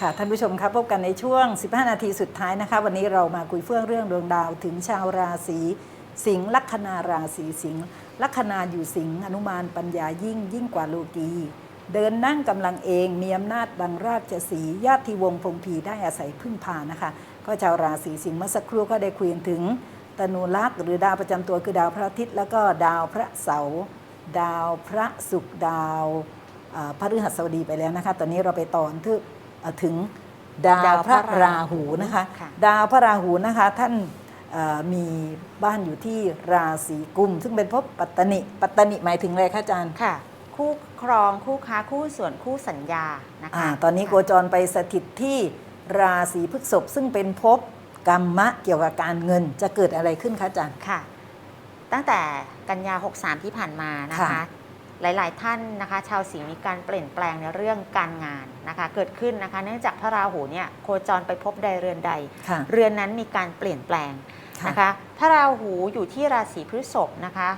ค่ะท่านผู้ชมครับพบกันในช่วง 15 นาทีสุดท้ายนะคะ วันนี้เรามาคุยเฟื่องเรื่องดวงดาวถึงชาวราศีสิงห์ลัคนาราศีสิงห์ลัคนาอยู่สิงห์อนุมานปัญญายิ่งยิ่งกว่าโลกีเดินนั่งกำลังเองมีอำนาจดังราชสีญาติวงพรหมพีได้อาศัยพึ่งพานะคะ ก็ชาวราศีสิงห์เมื่อสักครู่ก็ได้คุยถึง ตนูลักษณ์หรือดาวประจำตัวคือดาวพระอาทิตย์แล้วก็ดาวพระเสาร์ ดาวพระศุกร์ดาวเอ่อพระฤหัสบดีไปแล้วนะคะ ตอนนี้เราไปต่อที่เอ่อถึงดาวพระราหูนะคะค่ะดาวพระราหูนะคะท่านเอ่อมีบ้านอยู่ที่ราศีกุม ซึ่งเป็นภพปัตตนิปัตตนิหมายถึงอะไรคะอาจารย์ค่ะ คู่ครองคู่ค้าคู่ส่วนคู่สัญญานะอาคะตอนนี้โคค่ะจรไปสถิตที่ราศีพฤษภซึ่งเป็นภพกรรมะเกี่ยวกับการเงินจะเกิดอะไรขึ้นคะอาจารย์ค่ะ ตั้งแต่กันยา 63 ที่ผ่านมานะคะค่ะหลายๆ ท่านนะคะ ชาวสิงห์มีการเปลี่ยนแปลงในเรื่องการงานนะคะ เกิดขึ้นนะคะ เนื่องจากพระราหูเนี่ยโคจรไปพบใดเรือนใดค่ะเรือนนั้นมีการเปลี่ยนแปลงค่ะนะคะ พระราหูอยู่ที่ราศีพฤษภนะคะ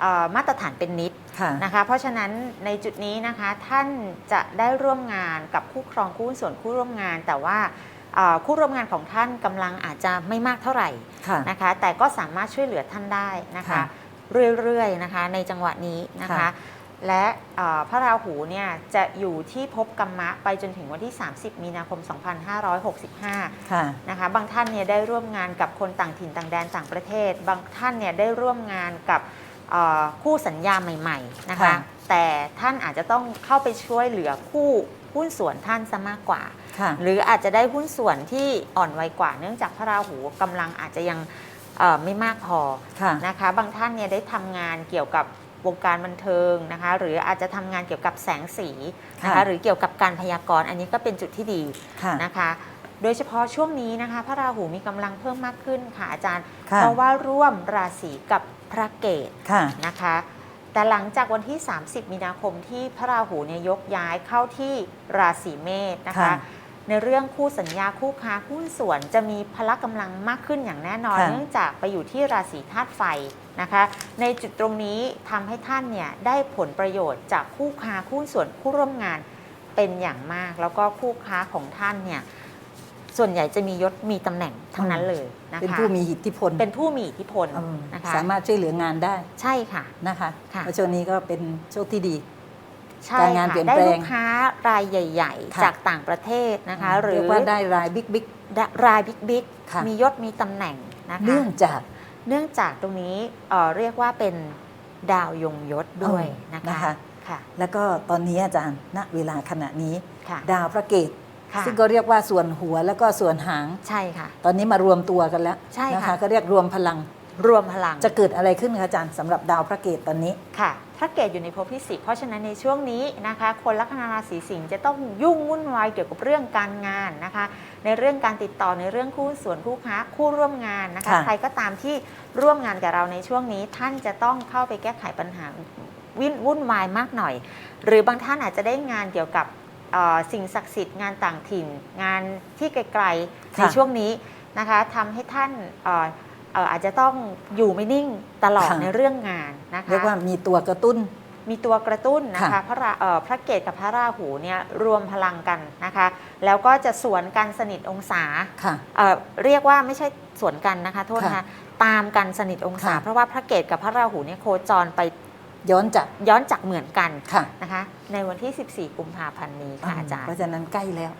เอ่อมาตรฐานเป็นนิดค่ะนะคะ เพราะฉะนั้นในจุดนี้นะคะท่านจะได้ร่วมงานกับคู่ครองคู่หุ้นส่วนคู่ร่วมงาน แต่ว่าเอ่อ คู่ร่วมงานของท่านกำลังอาจจะไม่มากเท่าไหร่ค่ะนะคะ แต่ก็สามารถช่วยเหลือท่านได้นะคะค่ะเรื่อยๆนะคะในจังหวะนี้นะคะค่ะและเอ่อพระราหูเนี่ยจะอยู่ที่ภพกรรมะไปจนถึงวันที่ 30 มีนาคม 2565ค่ะนะคะบางท่านเนี่ยได้ร่วมงานกับคนต่างถิ่นต่างแดนต่างประเทศ บางท่านเนี่ยได้ร่วมงานกับเอ่อคู่สัญญาใหม่ ๆนะคะค่ะแต่ท่านอาจจะต้องเข้าไปช่วยเหลือคู่ หุ้นส่วนท่านซะมากกว่าค่ะหรืออาจจะได้หุ้นส่วนที่อ่อนวัยกว่า เนื่องจากพระราหูกำลังอาจจะยังเอ่อไม่มากพอค่ะนะคะ บางท่านเนี่ยได้ทำงานเกี่ยวกับวงการบันเทิงนะคะ หรืออาจจะทำงานเกี่ยวกับแสงสีนะค่ะคะหรือเกี่ยวกับการพยากรณ์อันนี้ก็เป็นจุดที่ดีค่ะนะคะ โดยเฉพาะช่วงนี้นะคะ พระราหูมีกำลังเพิ่มมากขึ้นค่ะอาจารย์ค่ะเพราะว่าร่วมราศีกับพระเกตค่ะนะคะ แต่หลังจากวันที่ 30 มีนาคมที่พระราหูเนี่ยยกย้ายเข้าที่ราศีเมษนะคะ ค่ะ ในเรื่องคู่สัญญาคู่ค้าคู่ส่วนจะมีพละกำลังมากขึ้นอย่างแน่นอน ค่ะ เนื่องจากไปอยู่ที่ราศีธาตุไฟนะคะ ในจุดตรงนี้ทำให้ท่านเนี่ยได้ผลประโยชน์จากคู่ค้าคู่ส่วนคู่ร่วมงานเป็นอย่างมาก แล้วก็คู่ค้าของท่านเนี่ย ส่วนใหญ่จะมียศมีตำแหน่งทั้งนั้นเลยนะคะเป็นผู้มีอิทธิพลเป็นผู้มีอิทธิพลเออนะคะสามารถช่วยเหลืองานได้ใช่ค่ะนะคะค่ะเพราะช่วงนี้ก็เป็นโชคที่ดีใช่การงานค่ะเปลี่ยนได้แปลงลูกค้ารายใหญ่ค่ะๆจากต่างประเทศนะคะหรือเรียกว่าได้รายบิ๊กบิ๊กรายบิ๊กบิ๊กค่ะมียศมีตำแหน่งนะคะเนื่องจากเนื่องจากตรงนี้เอ่อเรียกว่าเป็นดาวยงยศด้วยเออนะนะคะคะค่ะแล้วก็ตอนนี้อาจารย์ณเวลาขณะนี้ค่ะดาวพระเกต ค่ะซึ่งก็เรียกว่าส่วนหัวแล้วก็ส่วนหาง ใช่ค่ะ ตอนนี้มารวมตัวกันแล้วใช่นะค่ะคะก็เรียกรวมพลัง รวมพลัง จะเกิดอะไรขึ้นคะอาจารย์สำหรับดาวพระเกตตอนนี้ ค่ะพระเกตอยู่ในภพที่สิเพราะฉะนั้นในช่วงนี้นะคะ คนลัคนาราศีสิงห์จะต้องยุ่งวุ่นวายเกี่ยวกับเรื่องการงานนะคะ ในเรื่องการติดต่อในเรื่องคู่ส่วนคู่ค้าคู่ร่วมงานนะคะ ค่ะ ใครก็ตามที่ร่วมงานกับเราในช่วงนี้ ท่านจะต้องเข้าไปแก้ไขปัญหาวิ่นวุ่นวายมากหน่อย หรือบางท่านอาจจะได้งานเกี่ยวกับ เอ่อสิ่งศักดิ์สิทธิ์งานต่างถิ่น งานที่ไกลๆในค่ะช่วงนี้นะคะทำให้ท่านเอ่อเอ่ออาจจะต้องอยู่ไม่นิ่งตลอดค่ะ ในเรื่องงานนะคะ เรียกว่ามีตัวกระตุ้น มีตัวกระตุ้นนะคะ ค่ะพระราเอ่อพระเกตกับพระราหูเนี่ยรวมพลังกันนะคะ แล้วก็จะสวนกันสนิทองศาค่ะ เอ่อเรียกว่าไม่ใช่สวนกันนะคะโทษนะคะค่ะตามกันสนิทองศา ค่ะเพราะว่าพระเกตกับพระราหูเนี่ยโคจรไป ย้อนจาก ย้อนจากเหมือนกันค่ะนะคะ ในวันที่ 14 กุมภาพันธ์นี้ค่ะอาจารเพย์ราะฉะนั้นใกล้แล้ว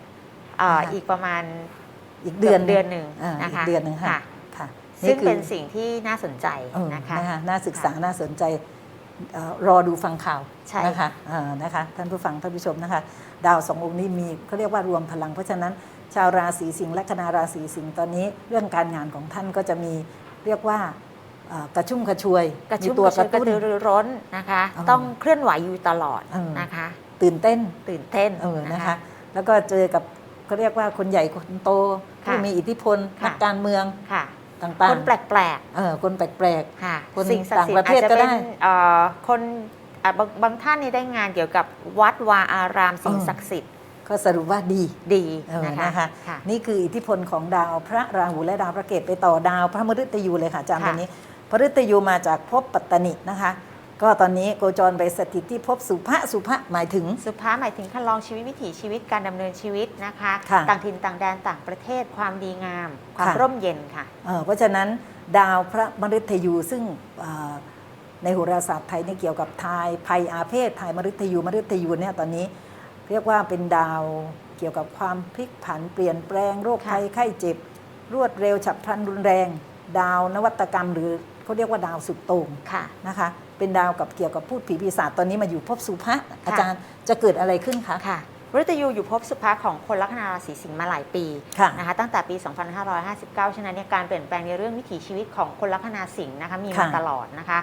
เอ่อนะคะอีกประมาณอีกเดือนกืบเดือนหนึ่งอ่านะอีกคะเดือนหนึ่งค่ะค่ะค่ะซึ่งคือเป็นสิ่งที่น่าสนใจเออนะคะนะคะน่าศึกษาน่าสนใจเอ่อรอดูฟังข่าวใช่นะคะเอ่อนะคะท่านผู้ฟังท่านผู้ชมนะคะ ดาวสององค์นี้มีเขาเรียกว่ารวมพลัง เพราะฉะนั้น ชาวราศีสิงห์และคณาราศีสิงห์ตอนนี้ เรื่องการงานของท่านก็จะมีเรียกว่าเอ่อ กระชุ่มกระชวยกระชุ่มมีตัวกระชวยกระตุ้นตือรือร้นนะคะเออต้องเคลื่อนไหวอยู่ตลอดเออนะคะ ตื่นเต้นตื่นเต้นเออนะคะ แล้วก็เจอกับเขาเรียกว่าคนใหญ่คนโตค่ะผู้มีอิทธิพลค่ะนักการเมืองค่ะต่างๆคนแปลกเออคนแปลกๆค่ะคนสิ่งศักดิ์สิทต่างประธิ์เทอาศจจะก็เป็นได้เอ่อคนอะบางบางท่านนี่ได้งานเกี่ยวกับวัดวาอารามสิ่งเออศักดิ์สิทธิ์ๆก็สรุปว่าดีดีเออนะคะนะคะค่ะนี่คืออิทธิพลของดาวพระราหูและดาวพระเกตไปต่อดาวพระมฤตยูเลยค่ะอาจารย์ค่ะตัวนี้ พระฤตยูมาจากภพปัตตนินะคะ ก็ตอนนี้โคจรไปสถิตที่ภพสุภะสุภะหมายถึง สุภาหมายถึงคันลองชีวิตวิถีชีวิตการดำเนินชีวิตนะคะ ค่ะต่างถิ่นต่างแดนต่างประเทศความดีงาม ความค่ะ ร่มเย็นค่ะ เอ่อเพราะฉะนั้นดาวพระมฤตยูซึ่งเอ่อในโหราศาสตร์ไทยเนี่ยเกี่ยวกับทายภัยอาเพศทายมฤตยูมฤตยูเนี่ยตอนนี้ เรียกว่าเป็นดาวเกี่ยวกับความพลิกผันเปลี่ยนแปลงโรคค่ะ ภัยไข้เจ็บ รวดเร็วฉับพลันรุนแรง ดาวนวัตกรรมหรือ เขาเรียกว่าดาวสุดโต่งค่ะนะคะ เป็นดาวกับเกี่ยวกับพูดผีปีศาจตอนนี้มาอยู่ภพสุภะอาจารย์จะเกิดอะไรขึ้นคะค่ะมฤตยูอยู่ภพสุภาของคนลัคนาราศีสิงห์มาหลายปีค่ะนะคะตั้งแต่ปี 2559 ฉะนั้นเนี่ยการเปลี่ยนแปลงในเรื่องวิถีชีวิตของคนลัคนาสิงห์นะคะมีมาค่ะตลอดนะคะ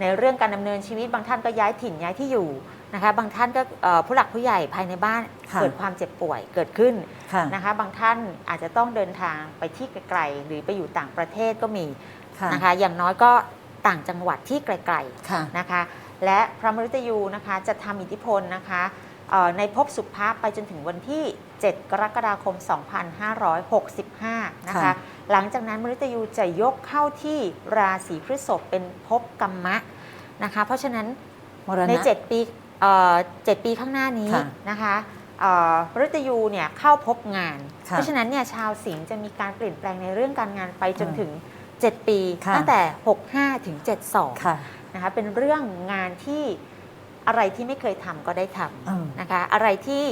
ในเรื่องการดำเนินชีวิตบางท่านก็ย้ายถิ่นย้ายที่อยู่นะคะบางท่านก็เอ่อผู้หลักผู้ใหญ่ภายในบ้านค่ะเกิดความเจ็บป่วยเกิดขึ้นค่ะนะคะบางท่านอาจจะต้องเดินทางไปที่ไกลๆหรือไปอยู่ต่างประเทศก็มี ค่ะนะคะ อย่างน้อยก็ต่างจังหวัดที่ไกลๆค่ะนะคะ และพระมฤตยูนะคะจะทำอิทธิพลนะคะเอ่อในภพสุภาพไปจนถึงวันที่ 7 กรกฎาคม 2565 นะคะ ค่ะ หลังจากนั้นมฤตยูจะยกเข้าที่ราศีพฤษภเป็นภพกรรมะนะคะ เพราะฉะนั้น มรณะ ใน 7 ปีเอ่อ7ปีข้างหน้านี้ค่ะนะคะเอ่อมฤตยูเนี่ยเข้าพบงาน ค่ะเพราะฉะนั้นเนี่ยชาวสิงห์จะมีการเปลี่ยนแปลงในเรื่องการงานไปจนอืม ถึง 7 ปี ค่ะ ตั้งแต่ 65 ถึง 72 ค่ะ นะคะเป็นเรื่องงานที่อะไรที่ไม่เคยทำก็ได้ทอืมำนะคะอะไรที่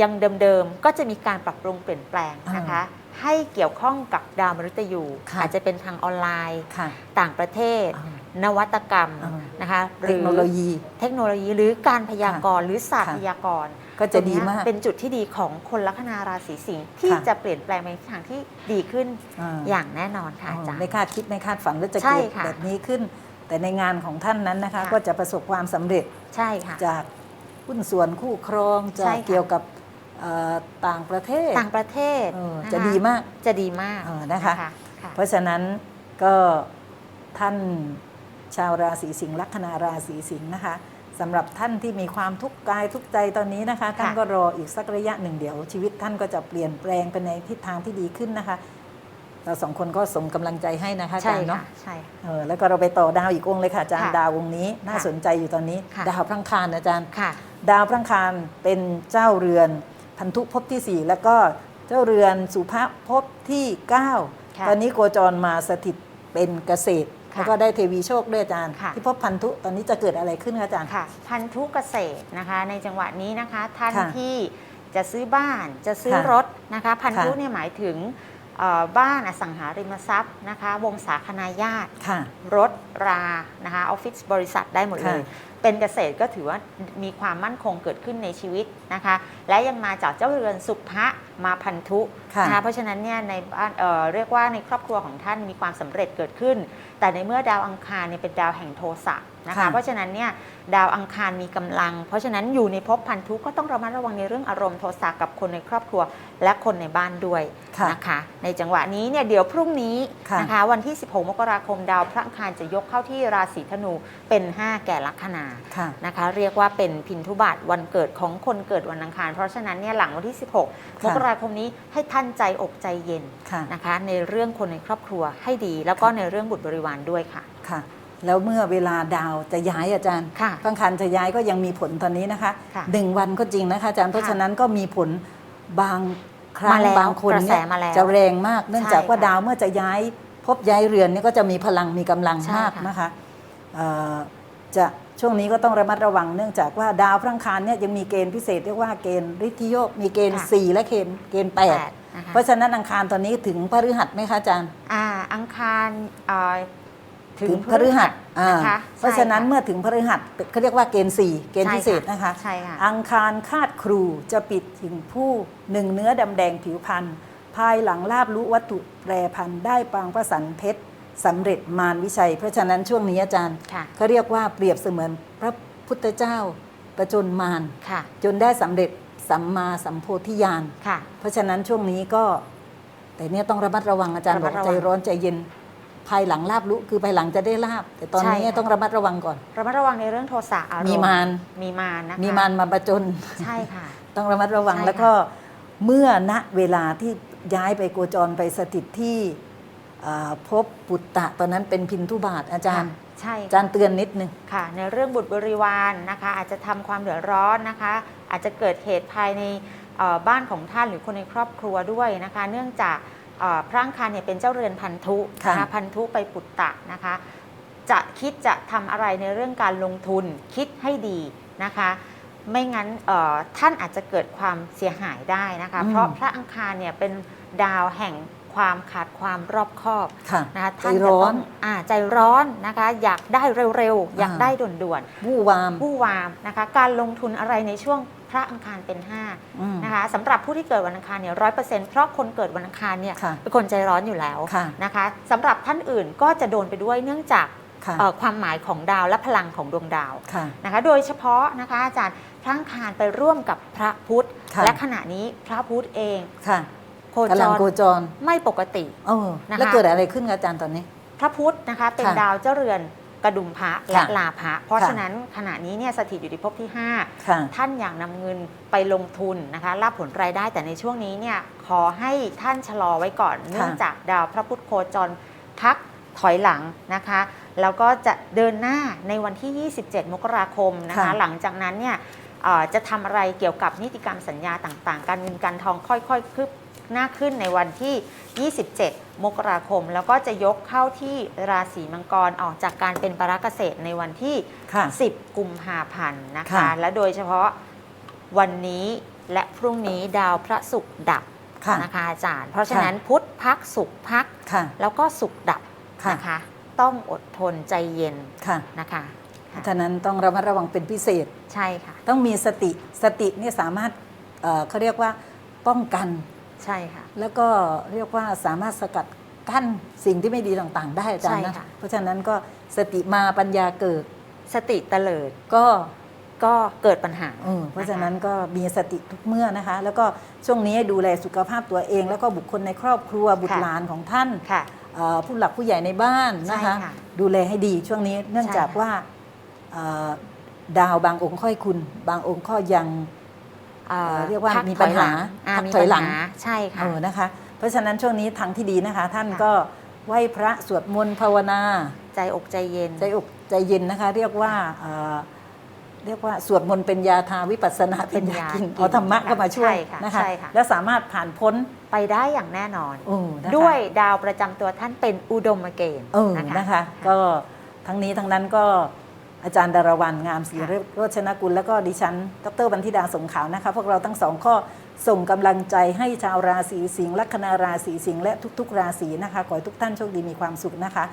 ยังเดิมๆ ก็จะมีการปรับปรุงเปลี่ยนแปลงนะคะ ให้เกี่ยวข้องกับดาวมฤตยูค่ะ อาจจะเป็นทางออนไลน์ ค่ะ ต่างประเทศ อ่า นวัตกรรมอ่านะคะหเทคโนโลยี เทคโนโลยีหรือการพยากรณ์หรือศาสตร์ค่ะพยากรณ์ก็จะตรงดีเนี้ยมาก เป็นจุดที่ดีของคนลัคนาราศีสิงห์ที่ค่ะจะเปลี่ยนแปลงไปในทางที่ดีขึ้นอ่าอย่างแน่นอนค่ะอาจารย์ไม่คาดคิดไม่คาดฝันว่าจะใช่เกิดค่ะแบบนี้ขึ้น แต่ในงานของท่านนั้นนะคะค่ะก็จะประสบความสำเร็จใช่ค่ะจากหุ้นส่วนคู่ครองใช่จากค่ะเกี่ยวกับเอ่อต่างประเทศต่างประเทศเออคจะดีมากจะดีมากเออนะคะค่ะเพราะฉะนั้นก็ท่าน ชาวราศีสิงห์ลัคนาราศีสิงห์นะคะสำหรับท่านที่มีความทุกข์กายทุกข์ใจตอนนี้นะคะท่านก็รออีกสักระยะหนึ่งเดี๋ยวชีวิตท่านก็จะเปลี่ยนแปลงไปในทิศทางที่ดีขึ้นนะคะ เราสองคนก็ส่งกำลังใจให้นะคะอาใช่จารย์เนาะค่ะใช่เออแล้วก็เราไปต่อดาวอีกองค์เลยค่ะอาจารย์ค่ะดาวองค์นี้น่าค่ะสนใจอยู่ตอนนี้ค่ะดาวพลังคารอาจารย์ค่ะดาวพลังคารเป็นเจ้าเรือนพันธุภพที่ 4 แล้วก็เจ้าเรือนสุภาภพที่ค่ะ9ตอนนี้โคจรมาสถิตเป็นเกษตรค่ะ แล้วก็ได้เทวีโชคด้วยอาจารย์ค่ะที่พบพันธุตอนนี้จะเกิดอะไรขึ้นคะอาจารย์ค่ะ พันธุเกษตรนะคะ ในจังหวะนี้นะคะท่านค่ะที่จะซื้อบ้านจะซื้อค่ะรถนะคะ พันธุค่ะเนี่ยหมายถึงเอ่อบ้านอสังหาริมทรัพย์นะคะ วงศาคณาญาติค่ะรถรานะคะออฟฟิศบริษัทได้หมดเลยค่ะ เป็นเกษตรก็ถือว่ามีความมั่นคงเกิดขึ้นในชีวิตนะคะ และยังมาจากเจ้าเรือนสุภะมาพันธุค่ะนะคะเพราะฉะนั้นเนี่ยในบ้านเอ่อเรียกว่าในครอบครัวของท่านมีความสำเร็จเกิดขึ้น แต่ในเมื่อดาวอังคารเนี่ยเป็นดาวแห่งโทสะ นะคะ ค่ะ เพราะฉะนั้นเนี่ยดาวอังคารมีกำลัง เพราะฉะนั้นอยู่ในภพพันธุก็ต้องระมัดระวังในเรื่องอารมณ์โทสะกับคนในครอบครัว และคนในบ้านด้วยค่ะ นะคะ ในจังหวะนี้เนี่ยเดี๋ยวพรุ่งนี้ค่ะนะคะวันที่ 16 มกราคมดาวพระอังคารจะยกเข้าที่ราศีธนูเป็น 5 แก่ลัคนาค่ะ นะคะ เรียกว่าเป็นพินทุบาทวันเกิดของคนเกิดวันอังคาร เพราะฉะนั้นเนี่ยหลังวันที่ 16 มกราคมนี้ให้ท่านใจอกใจเย็นค่ะ นะคะ ในเรื่องคนในครอบครัวให้ดี แล้วก็ในเรื่องบุตรบริวารด้วยค่ะ ค่ะ แล้วเมื่อเวลาดาวจะย้ายอาจารย์ค่ะพลังคารจะย้ายก็ยังมีผลตอนนี้นะคะค่ะหนึ่งวันก็จริงนะคะอาจารย์เพราะค่ะฉะนั้นก็มีผลบางครั้งมาแล้วบางคนกระแสเนี่ยมาแล้วจะแรงมาก เนื่องจากว่าใช่ค่ะดาวเมื่อจะย้าย พบย้ายเรือนเนี่ยก็จะมีพลังมีกำลังใช่มากค่ะ นะคะเอ่อจะช่วงนี้ก็ต้องระมัดระวัง เนื่องจากว่าดาวพลังคารเนี่ยยังมีเกณฑ์พิเศษเรียกว่าเกณฑ์ฤทธิโยกมีเกณฑ์ค่ะ สี่และเกณฑ์เกณฑ์แปดนะคะเพราะฉะนั้นอังคารตอนนี้ถึงพฤหัสไหมคะอาจารย์ อ่าอังคารเอ่อ ถึงถึงพฤหัสอ่านะคะเพราะฉะนั้นใช่ค่ เมื่อถึงพฤหัสเขาเรียกว่าเกณฑ์สี่เกณฑ์พิเศษนะคะใช่ค่ะ อังคารคาดครูจะปิดถึงผู้หนึ่งเนื้อดำแดงผิวพันธ์ภายหลังลาบรู้วัตถุแปรพันธ์ได้ปางประสันเพชรสำเร็จมารวิชัย เพราะฉะนั้นช่วงนี้อาจารย์ค่ะ เขาเรียกว่าเปรียบเสมือนพระพุทธเจ้าประจนมารค่ะ จนได้สำเร็จสัมมาสัมโพธิญาณ ค่ะ เพราะฉะนั้นช่วงนี้ก็ แต่เนี่ยต้องระมัดระวังอาจารย์ระบมัอดกระวังใจร้อนใจเย็น ภายหลังลาบรู้คือภายหลังจะได้ลาบ แต่ตอนนี้ใช่ค่ะ ต้องระมัดระวังก่อน ระมัดระวังในเรื่องโทสะอารมณ์มีมาร มีมารนะคะมีมารมาประจน ใช่ค่ะ ต้องระมัดระวังใช่ค่ะ แล้วก็เมื่อณเวลาที่ย้ายไปโกจรไปสถิตที่อ่าพบปุตตะ ตอนนั้นเป็นพินทุบาทอาจารย์ ใช่อาจารย์เตือนนิดนึง ค่ะในเรื่องบุตรบริวารนะคะ อาจจะทำความเดือดร้อนนะคะ อาจจะเกิดเหตุภายในเอ่อบ้านของท่านหรือคนในครอบครัวด้วยนะคะ เนื่องจากเอ่อ พระอังคารเนี่ยเป็นเจ้าเรือนพันธุค่ะนะคะพันธุไปปุตตะนะคะ จะคิดจะทำอะไรในเรื่องการลงทุนคิดให้ดีนะคะ ไม่งั้นเอ่อท่านอาจจะเกิดความเสียหายได้นะคะอืมเพราะพระอังคารเนี่ยเป็นดาวแห่งความขาดความรอบคอบค่ะนะคะใจท่านจะร้อต้อนงอาใจร้อนนะคะ อยากได้เร็วๆ อยากอ่าได้ด่วนวู่วามๆผู้วามนะคะ การลงทุนอะไรในช่วงพ ระอังคารเป็นอืม5นะคะสำหรับผู้ที่เกิดวันอังคารเนี่ยร้อยเปอร์เซ็นต์เพราะคนเกิดวันอังคารเนี่ยค่ะเป็นคนใจร้อนอยู่แล้วค่ะนะคะสำหรับท่านอื่นก็จะโดนไปด้วยเนื่องจากค่ะเอ่อความหมายของดาวและพลังของดวงดาวค่ะนะคะโดยเฉพาะนะคะอาจารย์พระอังคารไปร่วมกับพระพุธค่ะและขณะนี้พระพุธเองค่ะโคกำจลังรโคจรไม่ปกติเออนะคะแล้วเกิดอะไรขึ้นกับอาจารย์ตอนนี้ พระพุธนะคะเป็นค่ะดาวเจ้าเรือน กระดุมพระและค่ะลาภะเพราะค่ะฉะนั้นขณะนี้เนี่ยสถิตอยู่ในภพที่ค่ะ5ท่านอยากนำเงินไปลงทุนนะคะรับผลรายได้แต่ในช่วงนี้เนี่ยขอให้ท่านชะลอไว้ก่อนเนื่องจากดาวพระพุธโคจรพักถอยหลังนะคะแล้วก็จะเดินหน้าในวันที่ 27 มกราคมนะคะค่ะหลังจากนั้นเนี่ยเอ่อจะทำอะไรเกี่ยวกับนิติกรรมสัญญาต่างๆ การเงินการทองค่อยๆคืบ หน้าขึ้นในวันที่ 27 มกราคม แล้วก็จะยกเข้าที่ราศีมังกรออกจากการเป็นปราเกษตรในวันที่ ค่ะ 10 กุมภาพันธ์นะคะ ค่ะ และโดยเฉพาะวันนี้และพรุ่งนี้ดาวพระศุกร์ดับค่ะ นะคะอาจารย์ เพราะฉะนั้นพุธพักศุกร์พัก ค่ะ แล้วก็ศุกร์ดับค่ะ นะคะ ต้องอดทนใจเย็นค่ะนะคะค่ะฉะนั้นต้องระมัดระวังเป็นพิเศษ ใช่ค่ะ ต้องมีสติ สติเนี่ยสามารถเอ่อเขาเรียกว่าป้องกัน ใช่ค่ะ แล้วก็เรียกว่าสามารถสกัดกั้นสิ่งที่ไม่ดีต่างๆ ได้อาจารย์ใช่นะค่ะ เพราะฉะนั้นก็สติมาปัญญาเกิดสติเตลิดก็ก็เกิดปัญหา เออเพราะฉะนั้นก็มีสติทุกเมื่อนะคะ แล้วก็ช่วงนี้ให้ดูแลสุขภาพตัวเอง แล้วก็บุคคลในครอบครัวบุตรค่ะ หลานของท่าน ค่ะ เอ่อผู้หลักผู้ใหญ่ในบ้านนะคะ ใช่ค่ะดูแลให้ดีช่วงนี้เนื่องใช่จากค่ะว่าเอ่อดาวบางองค์ค่อยคุณ บางองค์ก็ยัง เอ่อเรียกว่าพัมีปัญหาถอยลังอ่าพักมีถอยหลัปัญงหาใช่ค่ะเออนะคะ เพราะฉะนั้นช่วงนี้ทางที่ดีนะคะ ท่านค่ะก็ไหว้พระสวดมนต์ภาวนา ใจอกใจเย็น ใจอกใจเย็นนะคะ เรียกว่าเอ่อเรียกว่าสวดมนต์เป็นยาทาวิปัสสนาเป็นยากินเป็นยากินเอาธรรมะก็มาช่วยใช่ค่ะนะคะใช่ค่ะและสามารถผ่านพ้นไปได้อย่างแน่นอนเออนะคะด้วยดาวประจำตัวท่านเป็นอุดมเกณฑ์เออนะคะ ก็ทั้งนี้ทั้งนั้นก็ อาจารย์ดารวันงามศรีโรจนกุล แล้วก็ดิฉัน ดรบันทิดาสงขาวนะคะ พวกเราทั้งสองข้อส่งกำลังใจให้ชาวราศีสิงห์ลัคนาราศีสิงห์และทุก ๆ ราศีนะคะ ขอให้ทุกท่านโชคดีมีความสุขนะคะ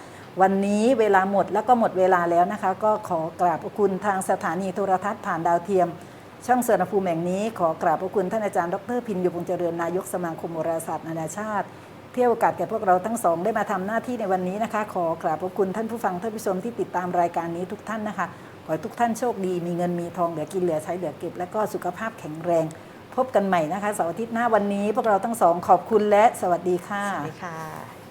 วันนี้เวลาหมดแล้วก็หมดเวลาแล้วนะคะ ก็ขอกราบพระคุณทางสถานีโทรทัศน์ผ่านดาวเทียม ช่องเสนภูมิแห่งนี้ขอกราบพระคุณท่านอาจารย์ดรพินโยพงษ์เจริญนายกสมาคมโหราศาสตร์นานาชาติ เที่ยวโอกาสแก่พวกเราทั้งสองได้มาทำหน้าที่ในวันนี้นะคะ ขอกราบขอบคุณท่านผู้ฟังท่านผู้ชมที่ติดตามรายการนี้ทุกท่านนะคะ ขอให้ทุกท่านโชคดี มีเงินมีทองเหลือกินเหลือใช้เหลือเก็บ และก็สุขภาพแข็งแรง พบกันใหม่นะคะเสาร์อาทิตย์หน้าวันนี้ พวกเราทั้งสองขอบคุณและสวัสดีค่ะสวัสดีค่ะ